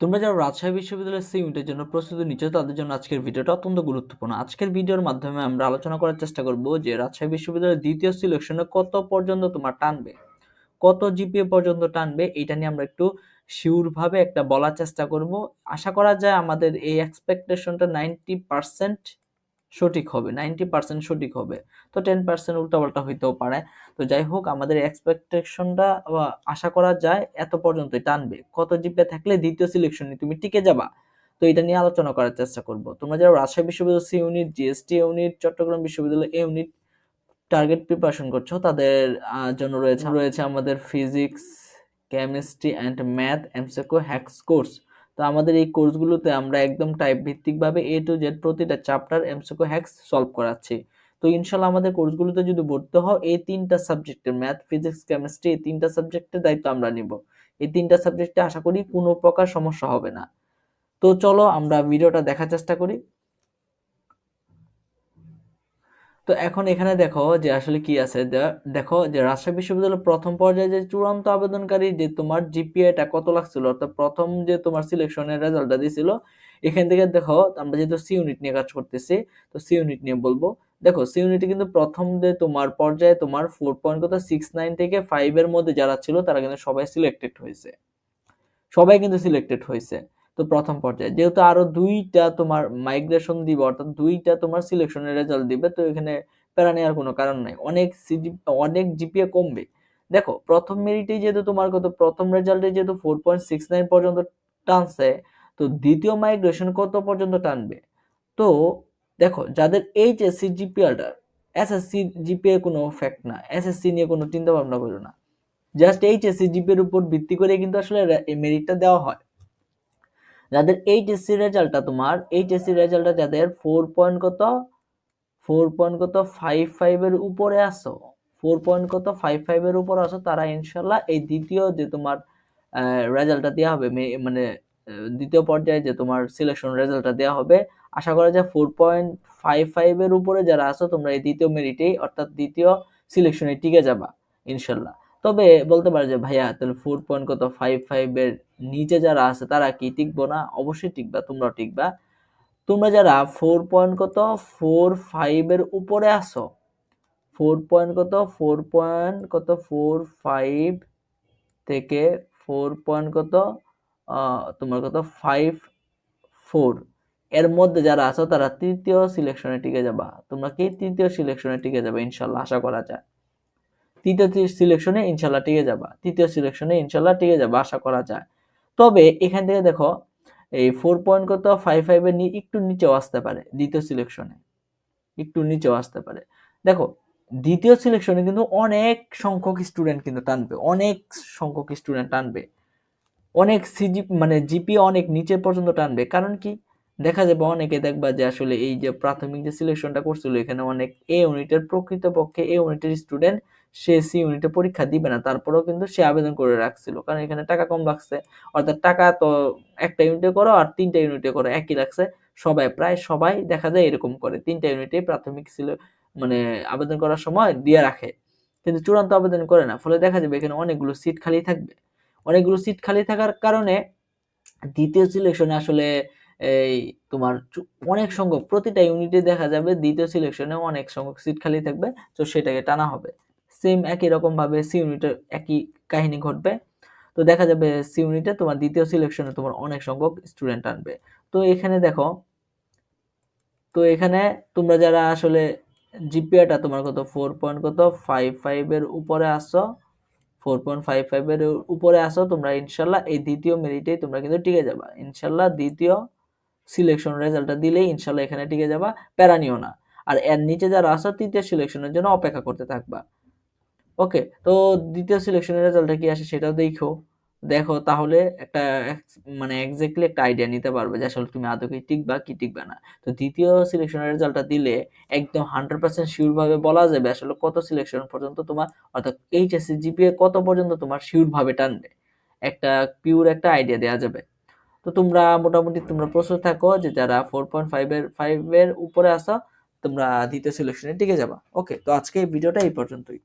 তোমরা যারা রাজশাহী বিশ্ববিদ্যালয়ের সি জন্য প্রস্তুতি নিচ্ছ, তাদের জন্য আজকের ভিডিওটা অত্যন্ত গুরুত্বপূর্ণ। আজকের ভিডিওর মাধ্যমে আমরা আলোচনা করার চেষ্টা করব যে রাজশাহী বিশ্ববিদ্যালয়ের দ্বিতীয় সিলেকশনে কত পর্যন্ত তোমার টানবে, কত জিপিএ পর্যন্ত টানবে, এটা নিয়ে আমরা একটু শিওরভাবে একটা বলার চেষ্টা করব। আশা করা যায় আমাদের এই এক্সপেকটেশনটা নাইনটি পার্সেন্ট সঠিক হবে নাইনটি পার্সেন্ট সঠিক হবে। তো টেন পার্সেন্ট উল্টাপাল্টা হইতেও পারে। তো যাই হোক আমাদের এক্সপেকটেশনটা আশা করা যায়, এত পর্যন্তই টানবে। কত জিপে থাকলে দ্বিতীয় সিলেকশনে তুমি টিকে যাবা? তো এটা নিয়ে আলোচনা করার চেষ্টা করব। তোমরা যারা রাজশাহী বিশ্ববিদ্যালয় C unit GST unit Chattogram বিশ্ববিদ্যালয় এ ইউনিট টার্গেট প্রিপারেশন করছ, তাদের জন্য রয়েছে রয়েছে আমাদের physics chemistry and math MCQ hacks course তো আমাদের এই কোর্সগুলোতে আমরা একদম টাইপ ভিত্তিকভাবে এ টু জেড প্রতিটা চ্যাপ্টার এমসিকিউ হ্যাক্স সলভ করাচ্ছি। তো ইনশাল্লাহ আমাদের কোর্সগুলোতে যদি ভর্তি হও, এই তিনটা সাবজেক্টের ম্যাথ ফিজিক্স কেমিস্ট্রি এই তিনটা সাবজেক্টের দায়িত্ব আমরা নিব। এই তিনটা সাবজেক্টে আশা করি কোনো প্রকার সমস্যা হবে না। তো চলো আমরা ভিডিওটা দেখার চেষ্টা করি। তো এখন এখানে দেখো যে আসলে কি আছে? দেখো যে রাজশাহী বিশ্ববিদ্যালয়ের প্রথম পর্যায়ে যে চূড়ান্ত আবেদনকারী যে তোমার জিপিএটা কত লাগছিল? অর্থাৎ প্রথম যে তোমার সিলেকশনের রেজাল্টটা দিছিল, এখান থেকে দেখো আমরা যেহেতু সি ইউনিট নিয়ে কাজ করতেছি, তো সি ইউনিট নিয়ে বলব। দেখো সি ইউনিটে কিন্তু প্রথম যে তোমার পর্যায়ে তোমার ফোর পয়েন্ট কত? সিক্স নাইন থেকে ফাইভের মধ্যে যারা ছিল, তারা কিন্তু সবাই সিলেক্টেড হয়েছে। সবাই কিন্তু সিলেক্টেড হয়েছে। তো প্রথম পর্যায়ে। যেহেতু আরও দুইটা তোমার মাইগ্রেশন দিবে, অর্থাৎ দুইটা তোমার সিলেকশনের রেজাল্ট দিবে, তো এখানে প্যারা নেওয়ার কোনো কারণ নাই। অনেক সিজি অনেক জিপিএ কমবে। দেখো, প্রথম মেরিটে যেহেতু তোমার কত, প্রথম রেজাল্টে যেহেতু ফোর পয়েন্ট সিক্স নাইন পর্যন্ত টানছে, তো দ্বিতীয় মাইগ্রেশন কত পর্যন্ত টানবে? তো দেখো, যাদের এইচএসসি জিপিএলটা এসএসসি জিপিএ কোনো ফ্যাক্ট না এসএসসি নিয়ে কোনো চিন্তা ভাবনা করো না। জাস্ট এইচএসসি জিপিএর উপর ভিত্তি করে কিন্তু আসলে মেরিটটা দেওয়া হয়। যাদের এইচএসসি রেজাল্টটা তোমার এইচএসসি রেজাল্টটা যাদের ফোর পয়েন্ট কত? ফোর পয়েন্ট কত? ফাইভ ফাইভের উপরে আসো। ফোর পয়েন্ট কত? ফাইভ ফাইভের উপর আসো, তারা ইনশাল্লাহ এই দ্বিতীয় যে তোমার রেজাল্টটা দেওয়া হবে মানে দ্বিতীয় পর্যায়ে যে তোমার সিলেকশন রেজাল্টটা দেওয়া হবে, আশা করা যায় ফোর পয়েন্ট ফাইভ ফাইভের উপরে যারা আসো তোমরা এই দ্বিতীয় মেরিটেই অর্থাৎ দ্বিতীয় সিলেকশনে টিকে যাবা, ইনশাল্লাহ। তবে বলতে পারে যে, ভাইয়া, তাহলে ফোর পয়েন্ট কত? ফাইভ ফাইভের নিচে যারা আছে, তারা কি টিকবো না? অবশ্যই টিকবা, তোমরাও টিকবা। তোমরা যারা ফোর পয়েন্ট কত? ফোর ফাইভের উপরে আসো ফোর পয়েন্ট কত? ফোর পয়েন্ট কত? ফোর ফাইভ থেকে ফোর পয়েন্ট কত? তোমার কত? ফাইভ ফোর এর মধ্যে যারা আছো, তারা তৃতীয় সিলেকশনে টিকে যাবা। তোমরা কি তৃতীয় সিলেকশনে টিকে যাবে, ইনশাল্লাহ, আশা করা যায়। তৃতীয় সিলেকশনে ইনশাল্লাহ টিকে যাবা। তৃতীয় সিলেকশনে ইনশাল্লাহ টিকে যাবা, আশা করা যায়। তবে এখান থেকে দেখো, এই ফোর পয়েন্ট কত? ফাইভ ফাইভের একটু নিচেও আসতে পারে দ্বিতীয় সিলেকশনে একটু নিচেও আসতে পারে। দেখো, দ্বিতীয় সিলেকশনে কিন্তু অনেক সংখ্যক স্টুডেন্ট কিন্তু টানবে, অনেক সংখ্যক স্টুডেন্ট টানবে। অনেক সিজি মানে জিপি অনেক নিচে পর্যন্ত টানবে। কারণ কি? দেখা যাবে অনেকে দেখবা যে আসলে এই যে প্রাথমিক যে সিলেকশনটা করছিল, এখানে অনেক এ ইউনিটের প্রকৃতপক্ষে এ ইউনিটের স্টুডেন্ট সে সি ইউনিটে পরীক্ষা দিবে না, তারপরেও কিন্তু সে আবেদন করে রাখছিল। কারণ এখানে টাকা কম লাগছে, অর্থাৎ টাকা তো একটা ইউনিটে করো আর তিনটা ইউনিটে করো একই লাগছে। সবাই, প্রায় সবাই দেখা যায় এরকম করে, তিনটা ইউনিটে প্রাথমিক ছিল মানে আবেদন করার সময় দিয়ে রাখে। কিন্তু চূড়ান্ত আবেদন করে না, ফলে দেখা যাবে এখানে অনেকগুলো সিট খালি থাকবে। অনেকগুলো সিট খালি থাকার কারণে দ্বিতীয় সিলেকশনে আসলে এই তোমার অনেক সংখ্যক, প্রতিটা ইউনিটে দেখা যাবে দ্বিতীয় সিলেকশনে অনেক সংখ্যক সিট খালি থাকবে, তো সেটাকে টানা হবে। সেম একই রকমভাবে সি ইউনিটের একই কাহিনী ঘটবে, তো দেখা যাবে সি ইউনিটে তোমার দ্বিতীয় সিলেকশনে তোমার অনেক সংখ্যক স্টুডেন্ট আনবে। তো এখানে দেখো, তো এখানে তোমরা যারা আসলে জিপিএটা তোমার কত? ফোর পয়েন্ট কত? ফাইভ ফাইভের উপরে আসো ফোর পয়েন্ট ফাইভ ফাইভের উপরে আসো, তোমরা ইনশাল্লাহ এই দ্বিতীয় মেরিটেই তোমরা কিন্তু টিকে যাবা। ইনশাল্লাহ দ্বিতীয় সিলেকশন রেজাল্টটা দিলেই ইনশাল্লাহ এখানে টিকে যাবা, প্যারা নিও না। আর এর নিচে যারা আসো তৃতীয় সিলেকশনের জন্য অপেক্ষা করতে থাকবা। ওকে, তো দ্বিতীয় সিলেকশনের রেজাল্টটা কি আসে সেটাও দেখো। দেখো, তাহলে একটা মানে এক্স্যাক্টলি একটা আইডিয়া নিতে পারবে যে আসলে তুমি আদৌ কি টিকবা, কি টিকবে না। তো দ্বিতীয় সিলেকশনের রেজাল্টটা দিলে একদম হান্ড্রেড পার্সেন্ট শিওরভাবে বলা যাবে আসলে কত সিলেকশন পর্যন্ত তোমার, অর্থাৎ এইচএসসি জিপিএ কত পর্যন্ত তোমার শিওরভাবে টানবে। একটা পিওর একটা আইডিয়া দেওয়া যাবে। তো তোমরা মোটামুটি তোমরা প্রস্তুত থাকো যে যারা ফোর পয়েন্ট ফাইভের ফাইভের উপরে আসো তোমরা দ্বিতীয় সিলেকশনে টিকে যাবা। ওকে তো আজকে এই ভিডিওটা এই পর্যন্তই।